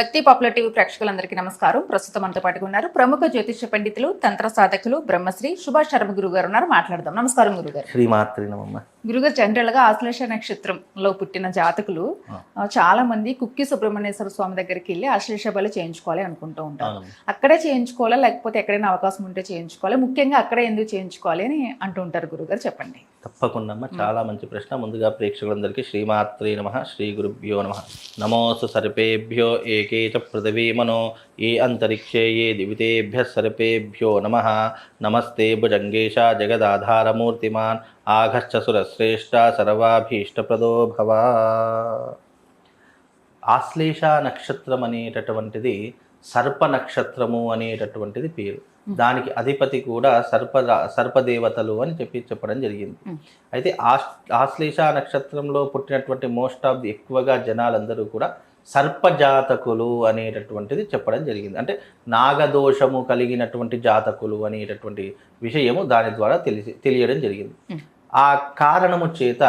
భక్తి popular TV ప్రేక్షకులందరికీ నమస్కారం. ప్రస్తుతం మనతో పాటుగా ఉన్నారు ప్రముఖ జ్యోతిష్య పండితులు తంత్ర సాధకులు బ్రహ్మశ్రీ సుభాష్ శర్మ గురువు గారు ఉన్నారు. మాట్లాడదాం. నమస్కారం గురుగారు శ్రీమాత్రి నమ్మ గురుగారు జనరల్గా ఆశ్లేష నక్షత్రంలో పుట్టిన జాతకులు చాలా మంది కుక్కి సుబ్రహ్మణ్యేశ్వర స్వామి దగ్గరికి వెళ్ళి ఆశ్లేష బలి చేయించుకోవాలి అనుకుంటూ ఉంటారు. అక్కడే చేయించుకోవాలా? లేకపోతే ఎక్కడైనా అవకాశం ఉంటే చేయించుకోవాలి? ముఖ్యంగా అక్కడే ఎందుకు చేయించుకోవాలి అని అంటూ ఉంటారు గురుగారు చెప్పండి. తప్పకుండా చాలా మంచి ప్రశ్న. ముందుగా ప్రేక్షకులందరికీ శ్రీమాత్రి నమ శ్రీ గురుభ్యో నమ. నమోస్తు సర్పేభ్యో ఏకే చ పృథివీ మనో ఏ అంతరిక్షే ఏ దివితేభ్య సర్పేభ్యో నమ. నమస్తే భుజంగేశ జగదాధారమూర్తిమాన్. ఆఘశ్చ సురశ్రేష్ట సర్వాభీష్టప్రదో భవ ఆశ్లేష నక్షత్రం అనేటటువంటిది సర్ప నక్షత్రము అనేటటువంటిది పేరు దానికి అధిపతి కూడా సర్ప సర్పదేవతలు అని చెప్పి చెప్పడం జరిగింది. అయితే ఆశ్ ఆశ్లేష నక్షత్రంలో పుట్టినటువంటి మోస్ట్ ఆఫ్ ది ఎక్కువగా జనాలందరూ కూడా సర్పజాతకులు అనేటటువంటిది చెప్పడం జరిగింది. అంటే నాగదోషము కలిగినటువంటి జాతకులు అనేటటువంటి విషయము దాని ద్వారా తెలిసి తెలియడం జరిగింది. ఆ కారణము చేత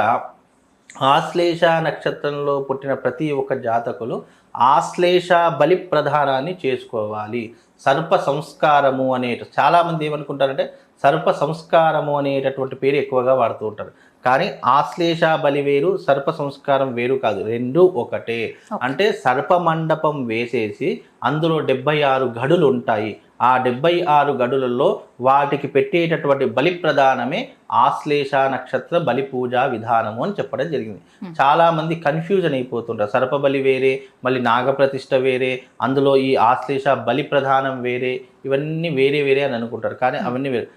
ఆశ్లేష నక్షత్రంలో పుట్టిన ప్రతి ఒక్క జాతకులు ఆశ్లేష బలి ప్రధానాన్ని చేసుకోవాలి. సర్ప సంస్కారము అనే చాలామంది ఏమనుకుంటారంటే సర్ప సంస్కారము అనేటటువంటి పేరు ఎక్కువగా వాడుతూ ఉంటారు. కానీ ఆశ్లేష బలి వేరు సర్ప సంస్కారం వేరు కాదు. రెండు ఒకటే. అంటే సర్ప మండపం వేసేసి అందులో డెబ్బై ఆరు గడులు ఉంటాయి. ఆ డెబ్బై ఆరు గడులలో వాటికి పెట్టేటటువంటి బలి ప్రధానమే ఆశ్లేష నక్షత్ర బలి పూజా విధానము అని చెప్పడం జరిగింది. Hmm. చాలా మంది కన్ఫ్యూజన్ అయిపోతుంటారు. సర్ప బలి వేరే మళ్ళీ నాగప్రతిష్ఠ వేరే అందులో ఈ ఆశ్లేష బలి ప్రధానం వేరే ఇవన్నీ వేరే వేరే అని అనుకుంటారు. కానీ అవన్నీ వేరే.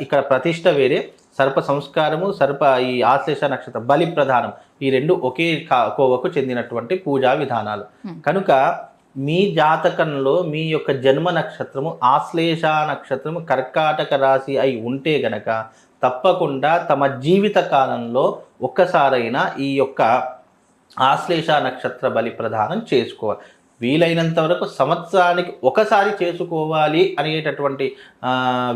ఇక్కడ ప్రతిష్ఠ వేరే సర్ప సంస్కారము సర్ప ఈ ఆశ్లేష నక్షత్ర బలి ప్రధానం. ఈ రెండు ఒకే కోవకు చెందినటువంటి పూజా విధానాలు. కనుక మీ జాతకంలో మీ యొక్క జన్మ నక్షత్రము ఆశ్లేష నక్షత్రము కర్కాటక రాశి అయి ఉంటే గనక తప్పకుండా తమ జీవిత కాలంలో ఒక్కసారైనా ఈ యొక్క ఆశ్లేష నక్షత్ర బలి ప్రదానం చేసుకోవాలి. వీలైనంత వరకు సంవత్సరానికి ఒకసారి చేసుకోవాలి అనేటటువంటి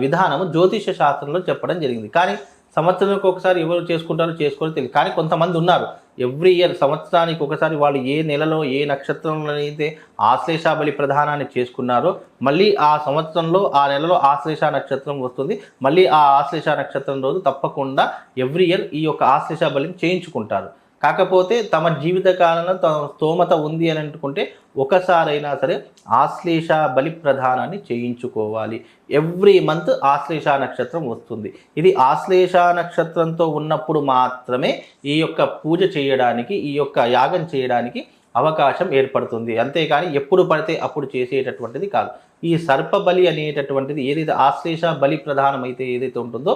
విధానము జ్యోతిష శాస్త్రంలో చెప్పడం జరిగింది. కానీ సంవత్సరానికి ఒకసారి ఎవరు చేసుకుంటారో చేసుకొని తెలియదు. కానీ కొంతమంది ఉన్నారు. ఎవ్రీ ఇయర్ సంవత్సరానికి ఒకసారి వాళ్ళు ఏ నెలలో ఏ నక్షత్రంలో అయితే ఆశ్లేషబలి ప్రధానాన్ని చేసుకున్నారో మళ్ళీ ఆ సంవత్సరంలో ఆ నెలలో ఆశ్లేష నక్షత్రం వస్తుంది. మళ్ళీ ఆ ఆశ్లేష నక్షత్రం రోజు తప్పకుండా ఎవ్రీ ఇయర్ ఈ యొక్క ఆశ్లేషాబలిని చేయించుకుంటారు. కాకపోతే తమ జీవిత కాలంలో తమ స్తోమత ఉంది అని అనుకుంటే ఒకసారైనా సరే ఆశ్లేష బలి ప్రధానాన్ని చేయించుకోవాలి. ఎవ్రీ మంత్ ఆశ్లేష నక్షత్రం వస్తుంది. ఇది ఆశ్లేష నక్షత్రంతో ఉన్నప్పుడు మాత్రమే ఈ యొక్క పూజ చేయడానికి ఈ యొక్క యాగం చేయడానికి అవకాశం ఏర్పడుతుంది. అంతేకాని ఎప్పుడు పడితే అప్పుడు చేసేటటువంటిది కాదు. ఈ సర్ప బలి అనేటటువంటిది ఏదైతే ఆశ్లేష బలి ప్రధానమైతే ఏదైతే ఉంటుందో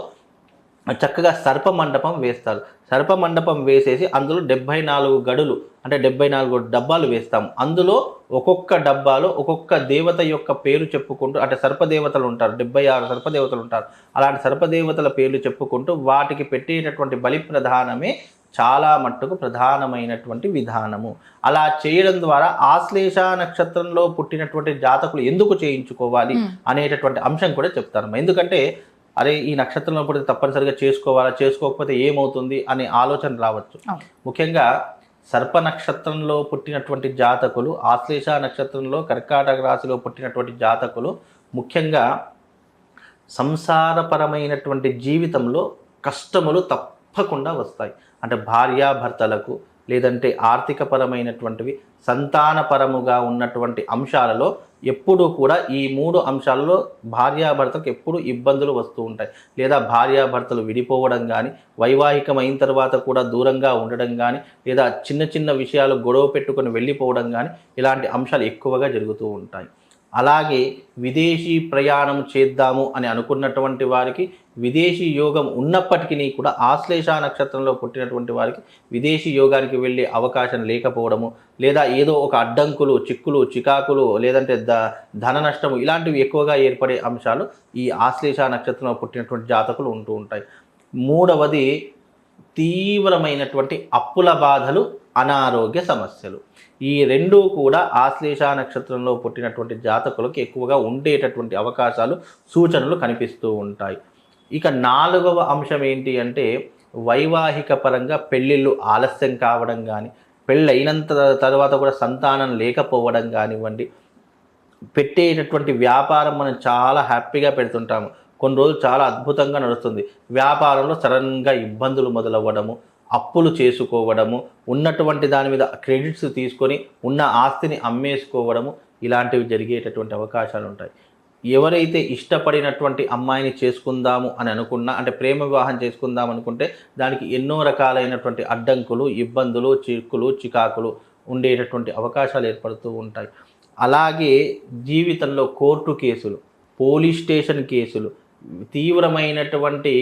చక్కగా సర్ప మండపం వేస్తారు. సర్ప మండపం వేసేసి అందులో డెబ్బై నాలుగు గడులు అంటే డెబ్బై నాలుగు డబ్బాలు వేస్తాం. అందులో ఒక్కొక్క డబ్బాలో ఒక్కొక్క దేవత యొక్క పేరు చెప్పుకుంటూ అంటే సర్పదేవతలు ఉంటారు డెబ్బై ఆరు సర్పదేవతలు ఉంటారు. అలాంటి సర్పదేవతల పేర్లు చెప్పుకుంటూ వాటికి పెట్టేటటువంటి బలి ప్రధానమే చాలా మట్టుకు ప్రధానమైనటువంటి విధానము. అలా చేయడం ద్వారా ఆశ్లేష నక్షత్రంలో పుట్టినటువంటి జాతకులు ఎందుకు చేయించుకోవాలి. అనేటటువంటి అంశం కూడా చెప్తాను ఎందుకంటే అరే ఈ నక్షత్రంలో పుడితే తప్పనిసరిగా చేసుకోవాలా? చేసుకోకపోతే ఏమవుతుంది అనే ఆలోచన రావచ్చు. ముఖ్యంగా సర్ప నక్షత్రంలో పుట్టినటువంటి జాతకులు ఆశ్లేష నక్షత్రంలో కర్కాటక రాశిలో పుట్టినటువంటి జాతకులు ముఖ్యంగా సంసారపరమైనటువంటి జీవితంలో కష్టములు తప్పకుండా వస్తాయి. అంటే భార్యాభర్తలకు లేదంటే ఆర్థికపరమైనటువంటివి సంతానపరముగా ఉన్నటువంటి అంశాలలో ఎప్పుడూ కూడా ఈ మూడు అంశాలలో భార్యాభర్తకు ఎప్పుడు ఇబ్బందులు వస్తూ ఉంటాయి. లేదా భార్యాభర్తలు విడిపోవడం కానీ వైవాహికమైన తర్వాత కూడా దూరంగా ఉండడం కానీ లేదా చిన్న చిన్న విషయాలు గొడవ పెట్టుకొని వెళ్ళిపోవడం కానీ ఇలాంటి అంశాలు ఎక్కువగా జరుగుతూ ఉంటాయి. అలాగే విదేశీ ప్రయాణం చేద్దాము అని అనుకున్నటువంటి వారికి విదేశీ యోగం ఉన్నప్పటికీ కూడా ఆశ్లేష నక్షత్రంలో పుట్టినటువంటి వారికి విదేశీ యోగానికి వెళ్ళే అవకాశం లేకపోవడము లేదా ఏదో ఒక అడ్డంకులు చిక్కులు చికాకులు లేదంటే ద ధన నష్టము ఇలాంటివి ఎక్కువగా ఏర్పడే అంశాలు ఈ ఆశ్లేష నక్షత్రంలో పుట్టినటువంటి జాతకులు ఉంటూ ఉంటాయి. మూడవది తీవ్రమైనటువంటి అప్పుల బాధలు అనారోగ్య సమస్యలు. ఈ రెండూ కూడా ఆశ్లేష నక్షత్రంలో పుట్టినటువంటి జాతకులకు ఎక్కువగా ఉండేటటువంటి అవకాశాలు సూచనలు కనిపిస్తూ ఉంటాయి. ఇక నాలుగవ అంశం ఏంటి అంటే వైవాహిక పరంగా పెళ్ళిళ్ళు ఆలస్యం కావడం కానీ పెళ్ళైనంత తర్వాత కూడా సంతానం లేకపోవడం కానివ్వండి పెట్టేటటువంటి వ్యాపారం మనం చాలా హ్యాపీగా పెడుతుంటాము. కొన్ని రోజులు చాలా అద్భుతంగా నడుస్తుంది. వ్యాపారంలో సడన్గా ఇబ్బందులు మొదలవ్వడము అప్పులు చేసుకోవడము ఉన్నటువంటి దాని మీద క్రెడిట్స్ తీసుకొని ఉన్న ఆస్తిని అమ్మేసుకోవడము ఇలాంటివి జరిగేటటువంటి అవకాశాలు ఉంటాయి. ఎవరైతే ఇష్టపడినటువంటి అమ్మాయిని చేసుకుందాము అని అనుకున్నా అంటే ప్రేమ వివాహం చేసుకుందాం అనుకుంటే దానికి ఎన్నో రకాలైనటువంటి అడ్డంకులు ఇబ్బందులు చిక్కులు చికాకులు ఉండేటటువంటి అవకాశాలు ఏర్పడుతూ ఉంటాయి. అలాగే జీవితంలో కోర్టు కేసులు పోలీస్ స్టేషన్ కేసులు తీవ్రమైనటువంటి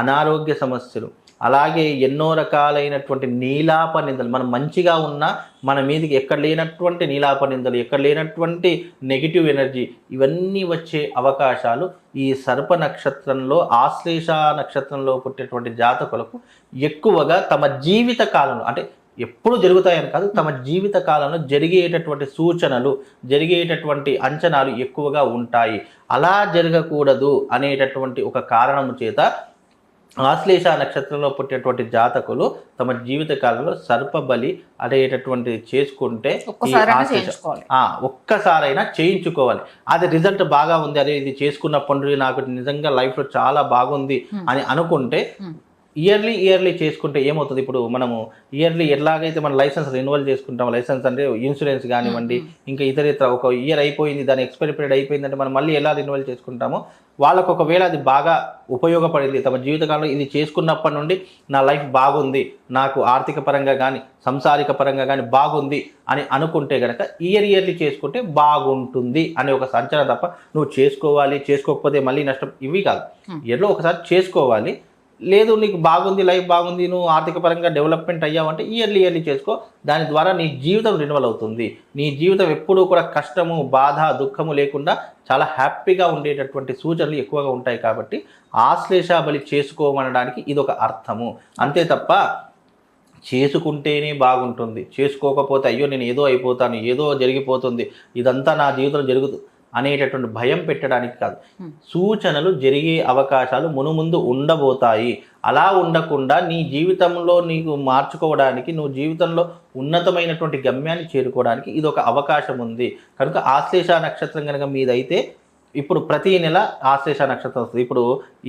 అనారోగ్య సమస్యలు అలాగే ఎన్నో రకాలైనటువంటి నీలాప నిందలు. మనం మంచిగా ఉన్నా మన మీదకి ఎక్కడ లేనటువంటి నీలాప నిందలు ఎక్కడ లేనటువంటి నెగిటివ్ ఎనర్జీ ఇవన్నీ వచ్చే అవకాశాలు ఈ సర్ప నక్షత్రంలో ఆశ్లేష నక్షత్రంలో పుట్టేటువంటి జాతకులకు ఎక్కువగా తమ జీవిత కాలంలో అంటే ఎప్పుడు జరుగుతాయని కాదు తమ జీవిత కాలంలో జరిగేటటువంటి సూచనలు జరిగేటటువంటి అంచనాలు ఎక్కువగా ఉంటాయి. అలా జరగకూడదు అనేటటువంటి ఒక కారణము చేత ఆశ్లేష నక్షత్రంలో పుట్టేటువంటి జాతకులు తమ జీవిత కాలంలో సర్పబలి అనేటటువంటిది చేసుకుంటే ఒక్కసారైనా చేయించుకోవాలి. ఆ, ఒక్కసారైనా చేయించుకోవాలి. అది రిజల్ట్ బాగా ఉంది అదే ఇది చేసుకున్నప్పుడు నాకు నిజంగా లైఫ్లో చాలా బాగుంది అని అనుకుంటే. ఇయర్లీ ఇయర్లీ చేసుకుంటే ఏమవుతుంది? ఇప్పుడు మనము ఇయర్లీ ఎలాగైతే మన లైసెన్స్ రెన్యువల్ చేసుకుంటాం లైసెన్స్ అంటే ఇన్సూరెన్స్ కానివ్వండి ఇంకా ఇతర ఇతర ఒక ఇయర్ అయిపోయింది దాని ఎక్స్పైరీ పీరియడ్ అయిపోయిందంటే మనం మళ్ళీ ఎలా రెన్యువల్ చేసుకుంటామో వాళ్ళకు ఒకవేళ అది బాగా ఉపయోగపడింది తమ జీవితకాలంలో ఇది చేసుకున్నప్పటి నుండి నా లైఫ్ బాగుంది నాకు ఆర్థిక పరంగా కానీ సంసారిక పరంగా కానీ బాగుంది అని అనుకుంటే గనక ఇయర్ ఇయర్లీ చేసుకుంటే బాగుంటుంది అనే ఒక సంచలన తప్ప నువ్వు చేసుకోవాలి చేసుకోకపోతే మళ్ళీ నష్టం ఇవి కాదు. ఇయర్లో ఒకసారి చేసుకోవాలి లేదు నీకు బాగుంది లైఫ్ బాగుంది నువ్వు ఆర్థిక పరంగా డెవలప్మెంట్ అయ్యావంటే ఇయర్లీ ఇయర్లీ చేసుకో. దాని ద్వారా నీ జీవితం రెన్యువల్ అవుతుంది. నీ జీవితం ఎప్పుడూ కూడా కష్టము బాధ దుఃఖము లేకుండా చాలా హ్యాపీగా ఉండేటటువంటి సూచనలు ఎక్కువగా ఉంటాయి కాబట్టి ఆశ్లేష బలి చేసుకోమనడానికి ఇది ఒక అర్థము. అంతే తప్ప చేసుకుంటేనే బాగుంటుంది. చేసుకోకపోతే అయ్యో నేను ఏదో అయిపోతాను ఏదో జరిగిపోతుంది. ఇదంతా నా జీవితంలో జరుగుతుంది అనేటటువంటి భయం పెట్టడానికి కాదు. సూచనలు జరిగే అవకాశాలు మునుముందు ఉండబోతాయి. అలా ఉండకుండా నీ జీవితంలో నీకు మార్చుకోవడానికి నువ్వు జీవితంలో ఉన్నతమైనటువంటి గమ్యాన్ని చేరుకోవడానికి ఇది ఒక అవకాశం ఉంది. కనుక ఆశ్లేష నక్షత్రం కనుక మీదైతే ఇప్పుడు ప్రతి నెల ఆశ్లేష నక్షత్రం వస్తుంది ఇప్పుడు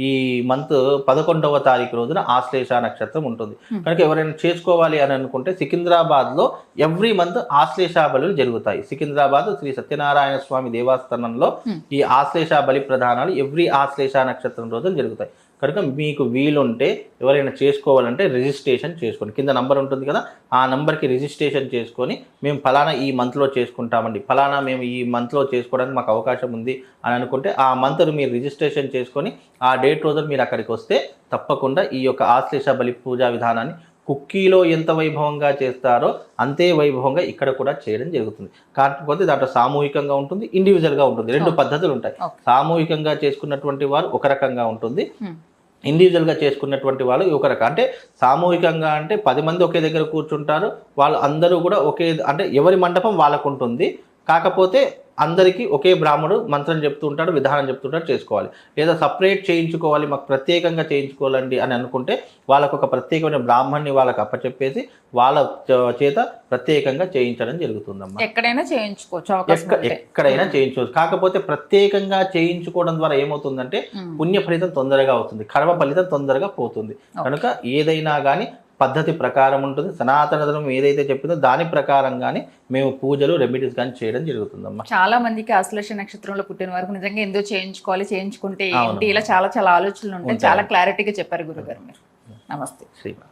ఈ మంత్ పదకొండవ తారీఖు రోజున ఆశ్లేష నక్షత్రం ఉంటుంది. కనుక ఎవరైనా చేసుకోవాలి అని అనుకుంటే సికింద్రాబాద్లో ఎవ్రీ మంత్ ఆశ్లేష బలులు జరుగుతాయి సికింద్రాబాద్ శ్రీ సత్యనారాయణ స్వామి దేవస్థానంలో. ఈ ఆశ్లేష బలి ప్రధానాలు ఎవ్రీ ఆశ్లేష నక్షత్రం రోజున జరుగుతాయి కనుక మీకు వీలుంటే ఎవరైనా చేసుకోవాలంటే రిజిస్ట్రేషన్ చేసుకోండి. కింద నంబర్ ఉంటుంది కదా ఆ నంబర్కి రిజిస్ట్రేషన్ చేసుకొని మేము ఫలానా ఈ మంత్లో చేసుకుంటామండి. ఫలానా మేము ఈ మంత్లో చేసుకోవడానికి మాకు అవకాశం ఉంది అని అనుకుంటే ఆ మంత్ మీరు రిజిస్ట్రేషన్ చేసుకొని ఆ డేట్ రోజున మీరు అక్కడికి వస్తే తప్పకుండా ఈ యొక్క ఆశ్లేష బలి పూజా విధానాన్ని కుక్కీలో ఎంత వైభవంగా చేస్తారో అంతే వైభవంగా ఇక్కడ కూడా చేయడం జరుగుతుంది. కాకపోతే దాంట్లో సామూహికంగా ఉంటుంది ఇండివిజువల్గా ఉంటుంది. రెండు పద్ధతులు ఉంటాయి. సామూహికంగా చేసుకున్నటువంటి వారు ఒక రకంగా ఉంటుంది. ఇండివిజువల్గా చేసుకున్నటువంటి వాళ్ళు ఒక రకం. అంటే సామూహికంగా అంటే పది మంది ఒకే దగ్గర కూర్చుంటారు. వాళ్ళు అందరూ కూడా ఒకే అంటే ఎవరి మండపం వాళ్ళకు ఉంటుంది కాకపోతే అందరికీ ఒకే బ్రాహ్మడు మంత్రం చెప్తూ ఉంటాడు విధానం చెప్తుంటాడు చేసుకోవాలి లేదా సపరేట్ చేయించుకోవాలి మాకు ప్రత్యేకంగా చేయించుకోవాలండి అని అనుకుంటే వాళ్ళకు ఒక ప్రత్యేకమైన బ్రాహ్మణ్ణి వాళ్ళకి అప్పచెప్పేసి వాళ్ళ చేత ప్రత్యేకంగా చేయించడం జరుగుతుందమ్మా ఎక్కడైనా చేయించుకోవచ్చు. ఎక్కడైనా చేయించుకోవచ్చు కాకపోతే ప్రత్యేకంగా చేయించుకోవడం ద్వారా ఏమవుతుందంటే. పుణ్య ఫలితం తొందరగా అవుతుంది కర్మ ఫలితం తొందరగా పోతుంది. కనుక ఏదైనా కానీ పద్ధతి ప్రకారం ఉంటుంది. సనాతన ధర్మం ఏదైతే చెప్పిందో దాని ప్రకారంగానే మేము పూజలు రెమెడీస్ కానీ చేయడం జరుగుతుందమ్మా. చాలా మందికి ఆశ్లేష నక్షత్రంలో పుట్టిన వరకు నిజంగా ఎందుకు చేయించుకోవాలి చేయించుకుంటే. ఏంటి? ఇలా చాలా చాలా ఆలోచనలు ఉంటాయి. ఉంటాయి. చాలా క్లారిటీగా చెప్పారు గురుగారు మీరు. నమస్తే. శ్రీమా